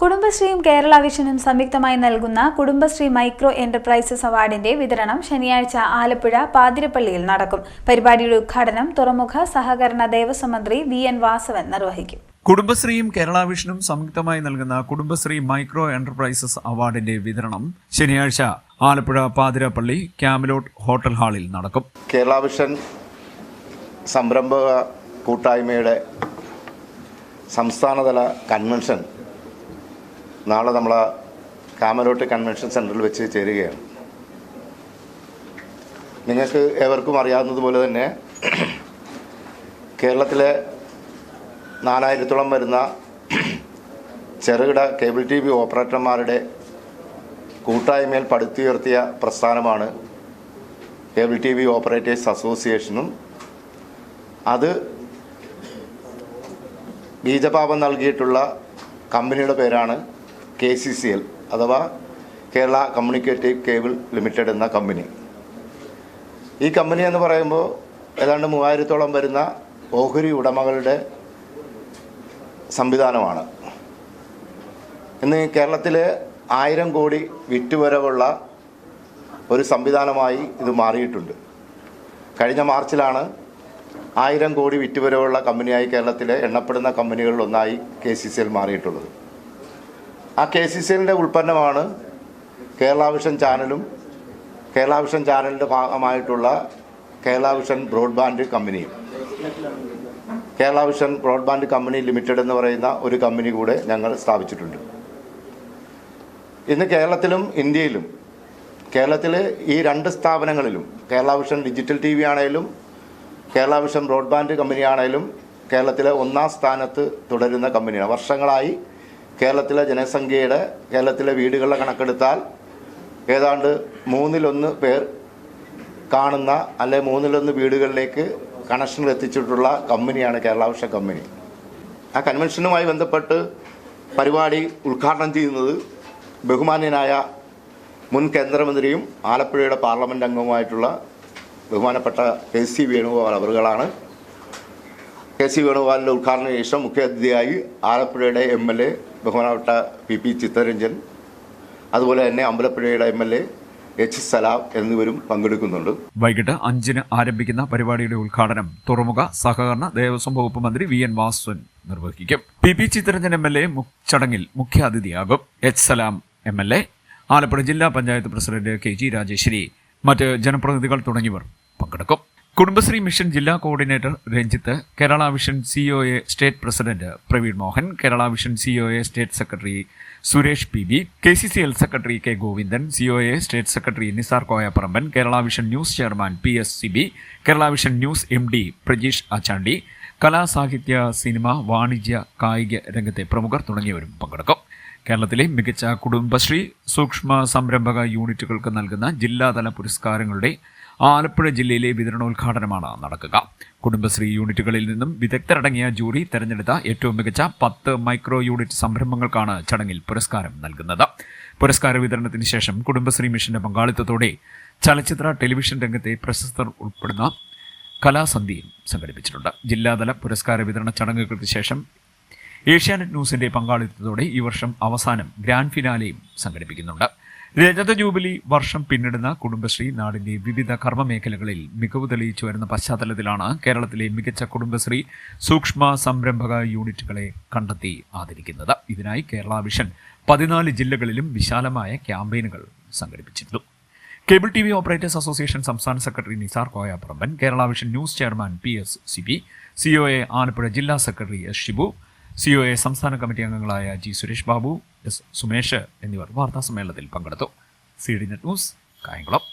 കുടുംബശ്രീയും കേരള വിഷനും സംയുക്തമായി നൽകുന്ന Kudumbashree micro enterprises അവാർഡിന്റെ വിതരണം ശനിയാഴ്ച ആലപ്പുഴ പാതിരപ്പള്ളിയിൽ നടക്കും. പരിപാടിയുടെ ഉദ്ഘാടനം തുറമുഖ സഹകരണ ദേവസ്വം മന്ത്രി വി എൻ വാസവൻ നിർവഹിക്കും. കുടുംബശ്രീയും കേരള വിഷനും സംയുക്തമായി നൽകുന്ന കുടുംബശ്രീ മൈക്രോ എന്റർപ്രൈസസ് അവാർഡിന്റെ വിതരണം ശനിയാഴ്ച ആലപ്പുഴ പാതിരപ്പള്ളി ക്യാമലോട്ട് ഹോട്ടൽ ഹാളിൽ നടക്കും. കേരള വിഷൻ സംരംഭക കൂട്ടായ്മയുടെ സംസ്ഥാനതല കൺവെൻഷൻ നാളെ നമ്മൾ കാമലോട്ട് കൺവെൻഷൻ സെന്ററിൽ വെച്ച് ചേരുകയാണ്. നിങ്ങൾക്ക് ഏവർക്കും അറിയാവുന്നതുപോലെ തന്നെ കേരളത്തിലെ നാലായിരത്തോളം വരുന്ന ചെറുകിട കേബിൾ ടി വി ഓപ്പറേറ്റർമാരുടെ കൂട്ടായ്മയിൽ പടുത്തുയർത്തിയ പ്രസ്ഥാനമാണ് കേബിൾ ടി വി ഓപ്പറേറ്റേഴ്സ് അസോസിയേഷനും. അത് ബീജപാപം നൽകിയിട്ടുള്ള കമ്പനിയുടെ പേരാണ് കെ സി സി എൽ അഥവാ കേരള കമ്മ്യൂണിക്കേറ്റീവ് കേബിൾ ലിമിറ്റഡ് എന്ന കമ്പനി. ഈ കമ്പനി എന്ന് പറയുമ്പോൾ ഏതാണ്ട് മൂവായിരത്തോളം വരുന്ന ഓഹരി ഉടമകളുടെ സംവിധാനമാണ്. ഇന്ന് കേരളത്തിൽ ആയിരം കോടി വിറ്റുവരവുള്ള ഒരു സംവിധാനമായി ഇത് മാറിയിട്ടുണ്ട്. കഴിഞ്ഞ മാർച്ചിലാണ് ആയിരം കോടി വിറ്റുവരവുള്ള കമ്പനിയായി കേരളത്തിലെ എണ്ണപ്പെടുന്ന കമ്പനികളിൽ ഒന്നായി കെ സി സി എൽ മാറിയിട്ടുള്ളത്. ആ കെ സി സി എല്ലിന്റെ ഉൽപ്പന്നമാണ് കേരള വിഷൻ ചാനലും കേരളാവിഷൻ ചാനലിന്റെ ഭാഗമായിട്ടുള്ള കേരളാവിഷൻ ബ്രോഡ്ബാൻഡ് കമ്പനിയും. കേരളാവിഷൻ ബ്രോഡ്ബാൻഡ് കമ്പനി ലിമിറ്റഡ് എന്ന് പറയുന്ന ഒരു കമ്പനി കൂടെ ഞങ്ങൾ സ്ഥാപിച്ചിട്ടുണ്ട്. ഇന്ന് കേരളത്തിലും ഇന്ത്യയിലും കേരളത്തിലെ ഈ രണ്ട് സ്ഥാപനങ്ങളിലും കേരളാവിഷൻ ഡിജിറ്റൽ ടി വി ആണെങ്കിലും കേരളാവിഷൻ ബ്രോഡ്ബാൻഡ് കമ്പനിയാണേലും കേരളത്തിലെ ഒന്നാം സ്ഥാനത്ത് തുടരുന്ന കമ്പനിയാണ്. വർഷങ്ങളായി കേരളത്തിലെ ജനസംഖ്യയുടെ കേരളത്തിലെ വീടുകളുടെ കണക്കെടുത്താൽ ഏതാണ്ട് മൂന്നിലൊന്ന് പേർ കാണുന്ന അല്ലെ മൂന്നിലൊന്ന് വീടുകളിലേക്ക് കണക്ഷനിൽ എത്തിച്ചിട്ടുള്ള കമ്പനിയാണ് കേരള വിഷൻ കമ്പനി. ആ കൺവെൻഷനുമായി ബന്ധപ്പെട്ട് പരിപാടി ഉദ്ഘാടനം ചെയ്യുന്നത് ബഹുമാന്യനായ മുൻ കേന്ദ്രമന്ത്രിയും ആലപ്പുഴയുടെ പാർലമെന്റ് അംഗവുമായിട്ടുള്ള ബഹുമാനപ്പെട്ട കെ സി വേണുഗോപാൽ അവറുകളാണ്. കെ സി വേണുഗോപാലിന്റെ ഉദ്ഘാടന ശേഷം മുഖ്യാതിഥിയായി ആലപ്പുഴയുടെ എം എൽ എ ബഹുമാനപ്പെട്ട പി പി ചിത്തരഞ്ജൻ അതുപോലെ തന്നെ അമ്പലപ്പുഴയുടെ M L A H Salam എന്നിവരും പങ്കെടുക്കുന്നുണ്ട്. വൈകിട്ട് അഞ്ചിന് ആരംഭിക്കുന്ന പരിപാടിയുടെ ഉദ്ഘാടനം തുറമുഖ സഹകരണ ദേവസ്വം വകുപ്പ് മന്ത്രി വി എൻ വാസുൻ നിർവഹിക്കും. P P Chittaranjan M L A ചടങ്ങിൽ മുഖ്യാതിഥിയാകും. H Salam M L A Alappuzha ജില്ലാ panchayat president K G Rajeswari മറ്റ് ജനപ്രതിനിധികൾ തുടങ്ങിയവർ പങ്കെടുക്കും. കുടുംബശ്രീ മിഷൻ ജില്ലാ coordinator Ranjith Kerala vision C O A state president Praveen Mohan Kerala vision C O A state secretary Suresh P B K C C L secretary K Govindan C O A state secretary Nisar Koyapparamban Kerala vision news chairman P S Siby Kerala vision news M D Prajeesh Achandi കലാ സാഹിത്യ cinema വാണിജ്യ കായിക രംഗത്തെ പ്രമുഖർ തുടങ്ങിയവരും പങ്കെടുക്കും. കേരളത്തിലെ മികച്ച കുടുംബശ്രീ സൂക്ഷ്മ സംരംഭക യൂണിറ്റുകൾക്ക് നൽകുന്ന ജില്ലാതല പുരസ്കാരങ്ങളുടെ ആലപ്പുഴ ജില്ലയിലെ വിതരണോദ്ഘാടനമാണ് നടക്കുക. കുടുംബശ്രീ യൂണിറ്റുകളിൽ നിന്നും വിദഗ്ധരടങ്ങിയ ജൂറി തെരഞ്ഞെടുത്ത ഏറ്റവും മികച്ച പത്ത് മൈക്രോ യൂണിറ്റ് സംരംഭങ്ങൾക്കാണ് ചടങ്ങിൽ പുരസ്കാരം നൽകുന്നത്. പുരസ്കാര വിതരണത്തിന് ശേഷം കുടുംബശ്രീ മിഷന്റെ പങ്കാളിത്തത്തോടെ ചലച്ചിത്ര ടെലിവിഷൻ രംഗത്തെ പ്രശസ്തർ ഉൾപ്പെടുന്ന കലാസന്ധ്യയും സംഘടിപ്പിച്ചിട്ടുണ്ട്. ജില്ലാതല പുരസ്കാര വിതരണ ചടങ്ങുകൾക്ക് ശേഷം ഏഷ്യാനെറ്റ് ന്യൂസിന്റെ പങ്കാളിത്തത്തോടെ ഈ വർഷം അവസാനം ഗ്രാൻഡ് ഫിനാലെയും സംഘടിപ്പിക്കുന്നുണ്ട്. രജത ജൂബിലി വർഷം പിന്നിടുന്ന കുടുംബശ്രീ നാടിന്റെ വിവിധ കർമ്മമേഖലകളിൽ മികവ് തെളിയിച്ചു വരുന്ന പശ്ചാത്തലത്തിലാണ് കേരളത്തിലെ മികച്ച കുടുംബശ്രീ സൂക്ഷ്മ സംരംഭക യൂണിറ്റുകളെ കണ്ടെത്തി ആദരിക്കുന്നത്. ഇതിനായി കേരള വിഷൻ പതിനാല് ജില്ലകളിലും വിശാലമായ ക്യാമ്പയിനുകൾ സംഘടിപ്പിച്ചിരുന്നു. Cable T V operators association സംസ്ഥാന secretary Nisar Koyapparamban Kerala vision news chairman P S Siby C O A Alappuzha ജില്ലാ secretary S Shibu C O A സംസ്ഥാന കമ്മിറ്റി അംഗങ്ങളായ ജി സുരേഷ് ബാബു എസ് സുമേഷ് എന്നിവർ വാർത്താ സമ്മേളനത്തിൽ പങ്കെടുത്തു. C D net news Kayamkulam.